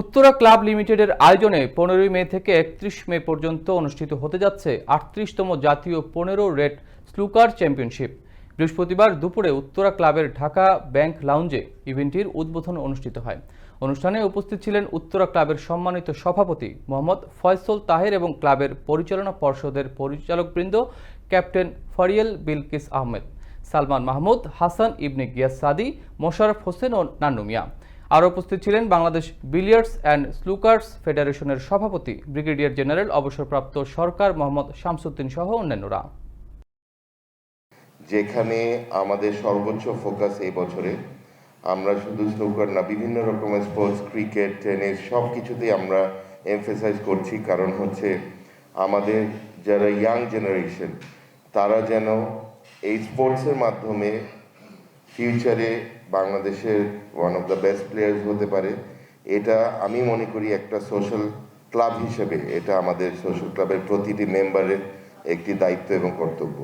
Uttara club লিমিটেডের আয়োজনে পনেরোই মে থেকে একত্রিশ মে পর্যন্ত অনুষ্ঠিত হতে যাচ্ছে আটত্রিশতম জাতীয় পনেরো রেড স্লুকার চ্যাম্পিয়নশিপ। বৃহস্পতিবার দুপুরে উত্তরা ক্লাবের ঢাকা ব্যাংক লাউঞ্জে ইভেন্টটির উদ্বোধন অনুষ্ঠিত হয়। অনুষ্ঠানে উপস্থিত ছিলেন উত্তরা ক্লাবের সম্মানিত সভাপতি মোহাম্মদ ফয়সল তাহের এবং ক্লাবের পরিচালনা পর্ষদের পরিচালকবৃন্দ ক্যাপ্টেন ফরিয়েল বিলকিস আহমেদ, সালমান মাহমুদ, হাসান ইবনে গিয়াস সাদি, মোশাররফ হোসেন ও নান্নু মিয়া। আরও উপস্থিত ছিলেন বাংলাদেশ বিলিয়ার্ডস অ্যান্ড স্লুকার্স ফেডারেশনের সভাপতি, ব্রিগেডিয়ার জেনারেল, অবসরপ্রাপ্ত সরকার মোহাম্মদ শামসুদ্দিন সহ অন্যান্যরা। যেখানে আমাদের সর্বোচ্চ ফোকাস এই বছরে, আমরা শুধু স্নুকার না, বিভিন্ন রকমের স্পোর্টস, ক্রিকেট, টেনিস সব কিছুতেই আমরা এমফেসাইজ করছি। কারণ হচ্ছে আমাদের যারা ইয়াং জেনারেশন তারা যেন এই স্পোর্টসের মাধ্যমে ফিউচারে বাংলাদেশের one of the best players হতে পারে। এটা আমি মনে করি একটা সোশ্যাল ক্লাব হিসেবে, এটা আমাদের সোশ্যাল ক্লাবের প্রতিটি মেম্বারের একটি দায়িত্ব এবং কর্তব্য।